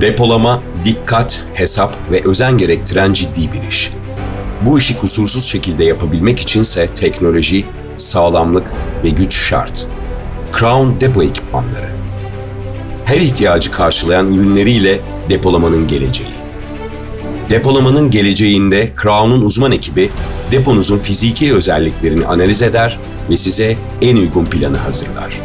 Depolama, dikkat, hesap ve özen gerektiren ciddi bir iş. Bu işi kusursuz şekilde yapabilmek içinse teknoloji, sağlamlık ve güç şart. Crown depo ekipmanları. Her ihtiyacı karşılayan ürünleriyle depolamanın geleceği. Depolamanın geleceğinde Crown'un uzman ekibi deponuzun fiziki özelliklerini analiz eder ve size en uygun planı hazırlar.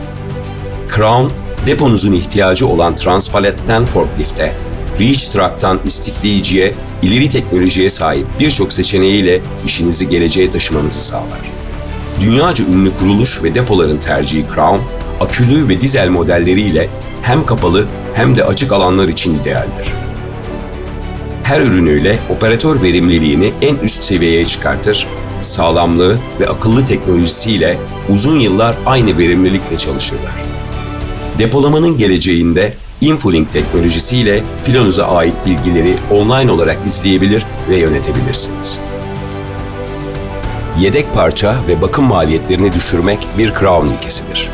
Crown, deponuzun ihtiyacı olan transpaletten forklift'e, reach truck'tan istifleyiciye, ileri teknolojiye sahip birçok seçeneğiyle işinizi geleceğe taşımanızı sağlar. Dünyaca ünlü kuruluş ve depoların tercihi Crown, akülü ve dizel modelleriyle hem kapalı hem de açık alanlar için idealdir. Her ürünüyle operatör verimliliğini en üst seviyeye çıkartır, sağlamlığı ve akıllı teknolojisiyle uzun yıllar aynı verimlilikle çalışırlar. Depolamanın geleceğinde Infolink teknolojisiyle filonuza ait bilgileri online olarak izleyebilir ve yönetebilirsiniz. Yedek parça ve bakım maliyetlerini düşürmek bir Crown ilkesidir.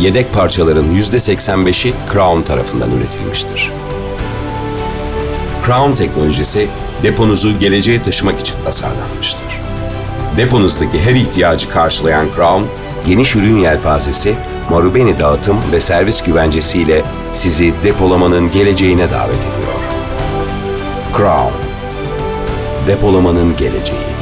Yedek parçaların %85'i Crown tarafından üretilmiştir. Crown teknolojisi deponuzu geleceğe taşımak için tasarlanmıştır. Deponuzdaki her ihtiyacı karşılayan Crown, geniş ürün yelpazesi, Marubeni dağıtım ve servis güvencesiyle sizi depolamanın geleceğine davet ediyor. Crown, depolamanın geleceği.